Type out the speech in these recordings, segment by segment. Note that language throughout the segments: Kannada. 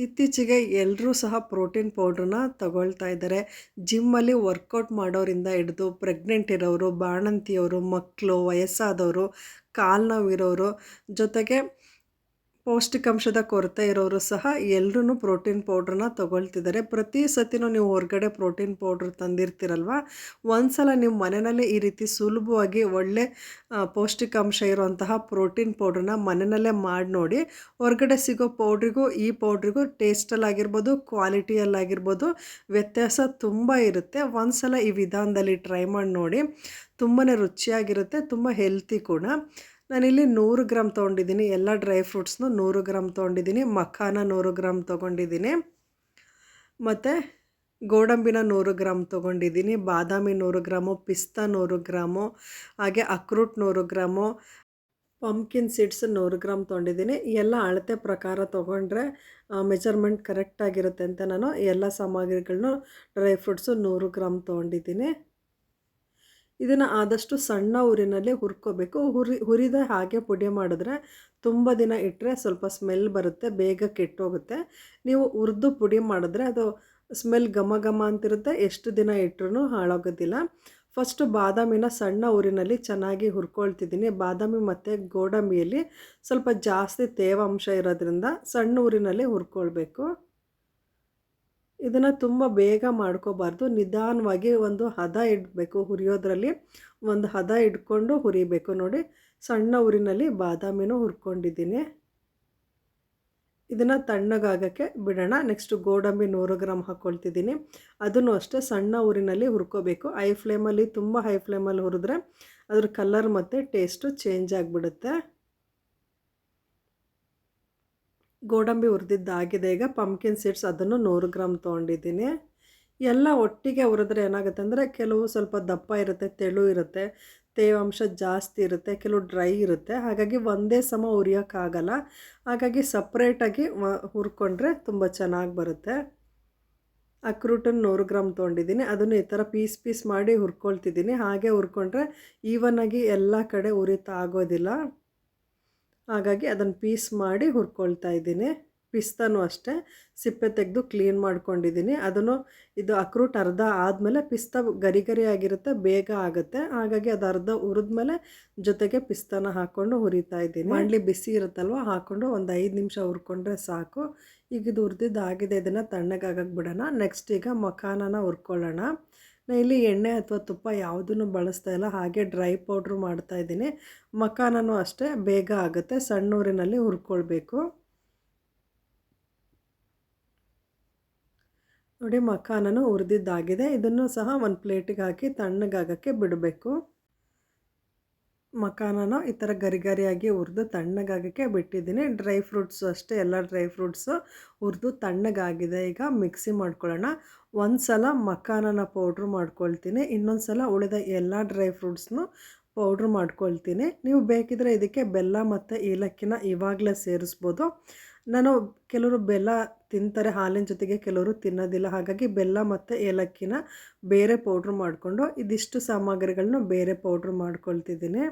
ಇತ್ತೀಚೆಗೆ ಎಲ್ಲರೂ ಸಹ ಪ್ರೋಟೀನ್ ಪೌಡ್ರನ್ನ ತಗೊಳ್ತಾ ಇದ್ದಾರೆ. ಜಿಮ್ಮಲ್ಲಿ ವರ್ಕೌಟ್ ಮಾಡೋರಿಂದ ಹಿಡಿದು ಪ್ರೆಗ್ನೆಂಟ್ ಇರೋರು, ಬಾಣಂತಿಯವರು ಮಕ್ಕಳು ವಯಸ್ಸಾದವರು ಕಾಲು ನೋವಿರೋರು ಜೊತೆಗೆ ಪೌಷ್ಟಿಕಾಂಶದ ಕೊರತೆ ಇರೋರು ಸಹ ಎಲ್ಲರೂ ಪ್ರೋಟೀನ್ ಪೌಡ್ರನ್ನ ತೊಗೊಳ್ತಿದ್ದಾರೆ. ಪ್ರತಿ ಸತಿನೂ ನೀವು ಹೊರಗಡೆ ಪ್ರೋಟೀನ್ ಪೌಡ್ರ್ ತಂದಿರ್ತೀರಲ್ವ? ಒಂದು ಸಲ ನೀವು ಮನೆಯಲ್ಲೇ ಈ ರೀತಿ ಸುಲಭವಾಗಿ ಒಳ್ಳೆ ಪೌಷ್ಟಿಕಾಂಶ ಇರುವಂತಹ ಪ್ರೋಟೀನ್ ಪೌಡ್ರನ್ನ ಮನೆಯಲ್ಲೇ ಮಾಡಿ ನೋಡಿ. ಹೊರಗಡೆ ಸಿಗೋ ಪೌಡ್ರಿಗೂ ಈ ಪೌಡ್ರಿಗೂ ಟೇಸ್ಟಲ್ಲಾಗಿರ್ಬೋದು ಕ್ವಾಲಿಟಿಯಲ್ಲಾಗಿರ್ಬೋದು ವ್ಯತ್ಯಾಸ ತುಂಬ ಇರುತ್ತೆ. ಒಂದು ಸಲ ಈ ವಿಧಾನದಲ್ಲಿ ಟ್ರೈ ಮಾಡಿ ನೋಡಿ. ತುಂಬಾ ರುಚಿಯಾಗಿರುತ್ತೆ, ತುಂಬ ಹೆಲ್ತಿ ಕೂಡ. ನಾನಿಲ್ಲಿ ನೂರು ಗ್ರಾಮ್ ತೊಗೊಂಡಿದ್ದೀನಿ. ಎಲ್ಲ ಡ್ರೈ ಫ್ರೂಟ್ಸ್ನು ನೂರು ಗ್ರಾಮ್ ತೊಗೊಂಡಿದ್ದೀನಿ. ಮಖಾನ ನೂರು ಗ್ರಾಮ್ ತೊಗೊಂಡಿದ್ದೀನಿ. ಮತ್ತು ಗೋಡಂಬಿನ ನೂರು ಗ್ರಾಮ್ ತೊಗೊಂಡಿದ್ದೀನಿ. ಬಾದಾಮಿ ನೂರು ಗ್ರಾಮು, ಪಿಸ್ತಾ ನೂರು ಗ್ರಾಮು, ಹಾಗೆ ಅಕ್ರೂಟ್ ನೂರು ಗ್ರಾಮು ಪಂಪ್ಕಿನ್ ಸೀಡ್ಸ್ ನೂರು ಗ್ರಾಮ್ ತೊಗೊಂಡಿದ್ದೀನಿ. ಎಲ್ಲ ಅಳತೆ ಪ್ರಕಾರ ತೊಗೊಂಡ್ರೆ ಮೆಜರ್ಮೆಂಟ್ ಕರೆಕ್ಟಾಗಿರುತ್ತೆ ಅಂತ ನಾನು ಎಲ್ಲ ಸಾಮಗ್ರಿಗಳನ್ನೂ ಡ್ರೈ ಫ್ರೂಟ್ಸು ನೂರು ಗ್ರಾಮ್ ತೊಗೊಂಡಿದ್ದೀನಿ. ಇದನ್ನು ಆದಷ್ಟು ಸಣ್ಣ ಊರಿನಲ್ಲಿ ಹುರ್ಕೋಬೇಕು. ಹುರಿ, ಹುರಿದ ಹಾಗೆ ಪುಡಿ ಮಾಡಿದ್ರೆ ತುಂಬ ದಿನ ಇಟ್ಟರೆ ಸ್ವಲ್ಪ ಸ್ಮೆಲ್ ಬರುತ್ತೆ, ಬೇಗ ಕೆಟ್ಟೋಗುತ್ತೆ. ನೀವು ಹುರಿದು ಪುಡಿ ಮಾಡಿದ್ರೆ ಅದು ಸ್ಮೆಲ್ ಘಮ ಘಮ ಅಂತಿರುತ್ತೆ. ಎಷ್ಟು ದಿನ ಇಟ್ಟರೂ ಹಾಳಾಗೋದಿಲ್ಲ. ಫಸ್ಟು ಬಾದಾಮಿನ ಸಣ್ಣ ಊರಿನಲ್ಲಿ ಚೆನ್ನಾಗಿ ಹುರ್ಕೊಳ್ತಿದ್ದೀನಿ. ಬಾದಾಮಿ ಮತ್ತು ಗೋಡಂಬಿಯಲ್ಲಿ ಸ್ವಲ್ಪ ಜಾಸ್ತಿ ತೇವಾಂಶ ಇರೋದ್ರಿಂದ ಸಣ್ಣ ಊರಿನಲ್ಲಿ ಹುರ್ಕೊಳ್ಬೇಕು. ಇದನ್ನು ತುಂಬ ಬೇಗ ಮಾಡ್ಕೋಬಾರ್ದು. ನಿಧಾನವಾಗಿ ಒಂದು ಹದ ಇಡಬೇಕು ಹುರಿಯೋದ್ರಲ್ಲಿ. ಒಂದು ಹದ ಇಟ್ಕೊಂಡು ಹುರಿಬೇಕು ನೋಡಿ. ಸಣ್ಣ ಊರಿನಲ್ಲಿ ಬಾದಾಮಿನೂ ಹುರ್ಕೊಂಡಿದ್ದೀನಿ. ಇದನ್ನು ತಣ್ಣಗಾಗೋಕ್ಕೆ ಬಿಡೋಣ. ನೆಕ್ಸ್ಟ್ ಗೋಡಂಬಿ ನೂರು ಗ್ರಾಮ್ ಹಾಕ್ಕೊಳ್ತಿದ್ದೀನಿ ಅದನ್ನು ಅಷ್ಟೇ ಸಣ್ಣ ಊರಿನಲ್ಲಿ ಹುರ್ಕೋಬೇಕು. ಹೈ ಫ್ಲೇಮಲ್ಲಿ, ತುಂಬ ಹೈ ಫ್ಲೇಮಲ್ಲಿ ಹುರಿದ್ರೆ ಅದ್ರ ಕಲರ್ ಮತ್ತು ಟೇಸ್ಟು ಚೇಂಜ್ ಆಗಿಬಿಡುತ್ತೆ. ಗೋಡಂಬಿ ಹುರಿದಿದ್ದಾಗಿದೆ. ಈಗ ಪಂಪ್ಕಿನ್ ಸೀಡ್ಸ್ ಅದನ್ನು ನೂರು ಗ್ರಾಮ್ ತೊಗೊಂಡಿದ್ದೀನಿ. ಎಲ್ಲ ಒಟ್ಟಿಗೆ ಹುರಿದ್ರೆ ಏನಾಗುತ್ತೆ ಅಂದರೆ ಕೆಲವು ಸ್ವಲ್ಪ ದಪ್ಪ ಇರುತ್ತೆ, ತೆಳು ಇರುತ್ತೆ, ತೇವಾಂಶ ಜಾಸ್ತಿ ಇರುತ್ತೆ, ಕೆಲವು ಡ್ರೈ ಇರುತ್ತೆ. ಹಾಗಾಗಿ ಒಂದೇ ಸಮ ಉರಿಯೋಕ್ಕಾಗಲ್ಲ ಹಾಗಾಗಿ ಸಪ್ರೇಟಾಗಿ ಹುರ್ಕೊಂಡ್ರೆ ತುಂಬ ಚೆನ್ನಾಗಿ ಬರುತ್ತೆ. ಅಕ್ರೂಟನ್ ನೂರು ಗ್ರಾಮ್ ತೊಗೊಂಡಿದ್ದೀನಿ. ಅದನ್ನು ಈ ಥರ ಪೀಸ್ ಪೀಸ್ ಮಾಡಿ ಹುರ್ಕೊಳ್ತಿದ್ದೀನಿ. ಹಾಗೆ ಹುರ್ಕೊಂಡ್ರೆ ಈವನಾಗಿ ಎಲ್ಲ ಕಡೆ ಉರಿತಾ ಆಗೋದಿಲ್ಲ. ಹಾಗಾಗಿ ಅದನ್ನು ಪೀಸ್ ಮಾಡಿ ಹುರ್ಕೊಳ್ತಾ ಇದ್ದೀನಿ. ಪಿಸ್ತಾನೂ ಅಷ್ಟೇ. ಸಿಪ್ಪೆ ತೆಗೆದು ಕ್ಲೀನ್ ಮಾಡ್ಕೊಂಡಿದ್ದೀನಿ. ಅದನ್ನು ಇದು ಅಕ್ರೂಟ್ ಅರ್ಧ ಆದಮೇಲೆ ಪಿಸ್ತಾ ಗರಿ ಗರಿ ಆಗಿರುತ್ತೆ ಬೇಗ ಆಗುತ್ತೆ. ಹಾಗಾಗಿ ಅದು ಅರ್ಧ ಹುರಿದ್ಮೇಲೆ ಜೊತೆಗೆ ಪಿಸ್ತಾನ ಹಾಕ್ಕೊಂಡು ಹುರಿತಾ ಇದ್ದೀನಿ. ಮಾಡಲಿ. ಬಿಸಿ ಇರುತ್ತಲ್ವ? ಹಾಕ್ಕೊಂಡು ಒಂದು ಐದು ನಿಮಿಷ ಹುರ್ಕೊಂಡ್ರೆ ಸಾಕು. ಈಗ ಇದು ಹುರಿದಿದ್ದು ಆಗಿದೆ ಇದನ್ನು ತಣ್ಣಗಾಗಕ್ಕೆ ಬಿಡೋಣ. ನೆಕ್ಸ್ಟ್ ಈಗ ಮಖಾನನ ಹುರ್ಕೊಳ್ಳೋಣ. ನಾನು ಇಲ್ಲಿ ಎಣ್ಣೆ ಅಥವಾ ತುಪ್ಪ ಯಾವುದನ್ನು ಬಳಸ್ತಾ ಇಲ್ಲ, ಹಾಗೆ ಡ್ರೈ ಪೌಡ್ರು ಮಾಡ್ತಾಯಿದ್ದೀನಿ ಮಖಾನೂ ಅಷ್ಟೇ, ಬೇಗ ಆಗುತ್ತೆ, ಸಣ್ಣೂರಿನಲ್ಲಿ ಹುರ್ಕೊಳ್ಬೇಕು. ನೋಡಿ, ಮಖಾನನು ಹುರಿದಿದ್ದಾಗಿದೆ. ಇದನ್ನು ಸಹ ಒಂದು ಪ್ಲೇಟಿಗೆ ಹಾಕಿ ತಣ್ಣಗಾಗಕ್ಕೆ ಬಿಡಬೇಕು. ಮಖಾನನ ಈ ಥರ ಗರಿ ಗರಿಯಾಗಿ ಹುರಿದು ತಣ್ಣಗಾಗಕ್ಕೆ ಬಿಟ್ಟಿದ್ದೀನಿ. ಡ್ರೈ ಫ್ರೂಟ್ಸು ಅಷ್ಟೇ, ಎಲ್ಲ ಡ್ರೈ ಫ್ರೂಟ್ಸು ಹುರಿದು ತಣ್ಣಗಾಗಿದೆ. ಈಗ ಮಿಕ್ಸಿ ಮಾಡ್ಕೊಳ್ಳೋಣ. ಒಂದು ಸಲ ಮಖಾನನ ಪೌಡ್ರ್ ಮಾಡ್ಕೊಳ್ತೀನಿ ಇನ್ನೊಂದು ಸಲ ಉಳಿದ ಎಲ್ಲ ಡ್ರೈ ಫ್ರೂಟ್ಸ್ನು ಪೌಡ್ರ್ ಮಾಡ್ಕೊಳ್ತೀನಿ. ನೀವು ಬೇಕಿದ್ರೆ ಇದಕ್ಕೆ ಬೆಲ್ಲ ಮತ್ತು ಏಲಕ್ಕಿನ ಇವಾಗಲೇ ಸೇರಿಸ್ಬೋದು. ನಾನು ಕೆಲವರು ಬೆಲ್ಲ ತಿಂತಾರೆ, ಹಾಲಿನ ಜೊತೆಗೆ ಕೆಲವರು ತಿನ್ನೋದಿಲ್ಲ, ಹಾಗಾಗಿ ಬೆಲ್ಲ ಮತ್ತು ಏಲಕ್ಕಿನ ಬೇರೆ ಪೌಡ್ರ್ ಮಾಡಿಕೊಂಡು ಇದಿಷ್ಟು ಸಾಮಗ್ರಿಗಳನ್ನ ಬೇರೆ ಪೌಡ್ರ್ ಮಾಡ್ಕೊಳ್ತಿದ್ದೀನಿ.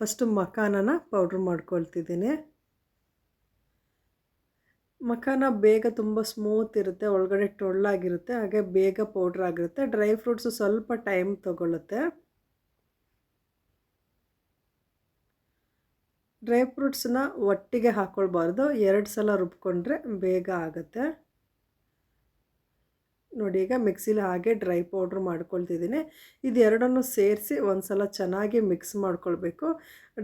ಫಸ್ಟು ಮಖಾನನ ಪೌಡ್ರ್ ಮಾಡ್ಕೊಳ್ತಿದ್ದೀನಿ. ಮಖಾನ ಬೇಗ ತುಂಬ ಸ್ಮೂತ್ ಇರುತ್ತೆ, ಒಳಗಡೆ ಟೊಳ್ಳಾಗಿರುತ್ತೆ, ಹಾಗೆ ಬೇಗ ಪೌಡ್ರ್ ಆಗಿರುತ್ತೆ. ಡ್ರೈ ಫ್ರೂಟ್ಸು ಸ್ವಲ್ಪ ಟೈಮ್ ತೊಗೊಳುತ್ತೆ. ಡ್ರೈ ಫ್ರೂಟ್ಸನ್ನ ಒಟ್ಟಿಗೆ ಹಾಕ್ಕೊಳ್ಬಾರ್ದು ಎರಡು ಸಲ ರುಬ್ಕೊಂಡ್ರೆ ಬೇಗ ಆಗುತ್ತೆ. ನೋಡಿ, ಈಗ ಮಿಕ್ಸಿಲಿ ಹಾಗೆ ಡ್ರೈ ಪೌಡ್ರ್ ಮಾಡ್ಕೊಳ್ತಿದ್ದೀನಿ. ಇದೆರಡನ್ನು ಸೇರಿಸಿ ಒಂದು ಸಲ ಚೆನ್ನಾಗಿ ಮಿಕ್ಸ್ ಮಾಡ್ಕೊಳ್ಬೇಕು.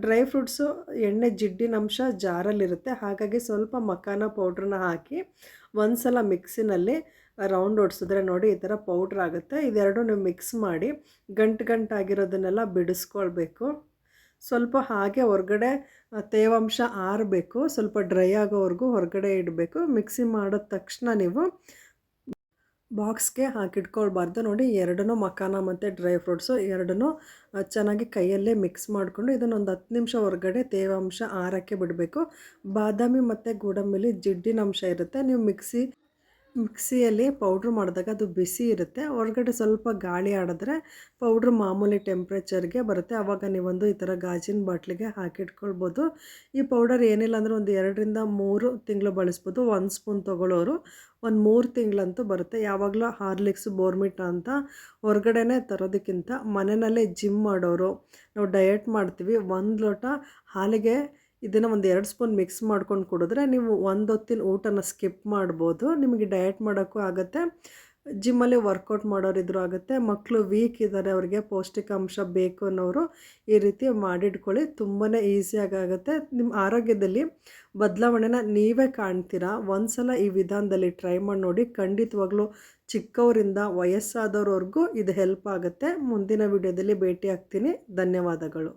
ಡ್ರೈ ಫ್ರೂಟ್ಸು ಎಣ್ಣೆ ಜಿಡ್ಡಿನಂಶ ಜಾರಲ್ಲಿರುತ್ತೆ. ಹಾಗಾಗಿ ಸ್ವಲ್ಪ ಮಖಾನ ಪೌಡ್ರನ್ನ ಹಾಕಿ ಒಂದು ಸಲ ಮಿಕ್ಸಿನಲ್ಲಿ ರೌಂಡ್ ಓಡಿಸಿದ್ರೆ ನೋಡಿ ಈ ಥರ ಪೌಡ್ರ್ ಆಗುತ್ತೆ. ಇದೆರಡು ನೀವು ಮಿಕ್ಸ್ ಮಾಡಿ ಗಂಟು ಗಂಟಾಗಿರೋದನ್ನೆಲ್ಲ ಬಿಡಿಸ್ಕೊಳ್ಬೇಕು. ಸ್ವಲ್ಪ ಹಾಗೆ ಹೊರಗಡೆ ತೇವಾಂಶ ಆರಬೇಕು. ಸ್ವಲ್ಪ ಡ್ರೈ ಆಗೋವರೆಗೂ ಹೊರಗಡೆ ಇಡಬೇಕು. ಮಿಕ್ಸಿ ಮಾಡಿದ ತಕ್ಷಣ ನೀವು ಬಾಕ್ಸ್ಗೆ ಹಾಕಿಟ್ಕೊಳ್ಬಾರ್ದು. ನೋಡಿ, ಎರಡನ್ನೂ ಮಖಾನ ಮತ್ತು ಡ್ರೈ ಫ್ರೂಟ್ಸು ಎರಡನ್ನೂ ಚೆನ್ನಾಗಿ ಕೈಯಲ್ಲೇ ಮಿಕ್ಸ್ ಮಾಡಿಕೊಂಡು ಇದನ್ನೊಂದು ಹತ್ತು ನಿಮಿಷ ಹೊರಗಡೆ ತೇವಾಂಶ ಆರಕ್ಕೆ ಬಿಡಬೇಕು. ಬಾದಾಮಿ ಮತ್ತು ಗೋಡಂಬಿಲಿ ಜಿಡ್ಡಿನ ಅಂಶ ಇರುತ್ತೆ. ನೀವು ಮಿಕ್ಸಿ ಮಿಕ್ಸಿಯಲ್ಲಿ ಪೌಡ್ರ್ ಮಾಡಿದಾಗ ಅದು ಬಿಸಿ ಇರುತ್ತೆ. ಹೊರಗಡೆ ಸ್ವಲ್ಪ ಗಾಳಿ ಆಡಿದ್ರೆ ಪೌಡ್ರ್ ಮಾಮೂಲಿ ಟೆಂಪ್ರೇಚರ್ಗೆ ಬರುತ್ತೆ. ಆವಾಗ ನೀವೊಂದು ಈ ಥರ ಗಾಜಿನ ಬಾಟ್ಲಿಗೆ ಹಾಕಿಟ್ಕೊಳ್ಬೋದು. ಈ ಪೌಡರ್ ಏನಿಲ್ಲ ಅಂದರೆ ಒಂದು ಎರಡರಿಂದ ಮೂರು ತಿಂಗಳು ಬಳಸ್ಬೋದು. ಒಂದು ಸ್ಪೂನ್ ತೊಗೊಳ್ಳೋರು ಒಂದು ಮೂರು ತಿಂಗಳಂತೂ ಬರುತ್ತೆ. ಯಾವಾಗಲೂ ಹಾರ್ಲಿಕ್ಸ್, ಬೋರ್ಮಿಟ ಅಂತ ಹೊರಗಡೆನೇ ತರೋದಕ್ಕಿಂತ ಮನೆಯಲ್ಲೇ ಜಿಮ್ ಮಾಡೋರು, ನಾವು ಡಯಟ್ ಮಾಡ್ತೀವಿ, ಒಂದು ಲೋಟ ಹಾಲಿಗೆ ಇದನ್ನು ಒಂದು ಎರಡು ಸ್ಪೂನ್ ಮಿಕ್ಸ್ ಮಾಡ್ಕೊಂಡು ಕುಡಿದ್ರೆ ನೀವು ಒಂದು ಹೊತ್ತಿನ ಊಟನ ಸ್ಕಿಪ್ ಮಾಡ್ಬೋದು. ನಿಮಗೆ ಡಯಟ್ ಮಾಡೋಕ್ಕೂ ಆಗುತ್ತೆ. ಜಿಮ್ಮಲ್ಲಿ ವರ್ಕೌಟ್ ಮಾಡೋರಿದ್ರು ಆಗುತ್ತೆ. ಮಕ್ಕಳು ವೀಕ್ ಇದ್ದಾರೆ ಅವರಿಗೆ ಪೌಷ್ಟಿಕಾಂಶ ಬೇಕು ಅನ್ನೋರು ಈ ರೀತಿ ಮಾಡಿಟ್ಕೊಳ್ಳಿ. ತುಂಬಾ ಈಸಿಯಾಗುತ್ತೆ ನಿಮ್ಮ ಆರೋಗ್ಯದಲ್ಲಿ ಬದಲಾವಣೆನ ನೀವೇ ಕಾಣ್ತೀರಾ? ಒಂದು ಸಲ ಈ ವಿಧಾನದಲ್ಲಿ ಟ್ರೈ ಮಾಡಿ ನೋಡಿ. ಖಂಡಿತವಾಗ್ಲೂ ಚಿಕ್ಕವರಿಂದ ವಯಸ್ಸಾದವ್ರವರೆಗೂ ಇದು ಹೆಲ್ಪ್ ಆಗುತ್ತೆ. ಮುಂದಿನ ವಿಡಿಯೋದಲ್ಲಿ ಭೇಟಿ ಆಗ್ತೀನಿ. ಧನ್ಯವಾದಗಳು.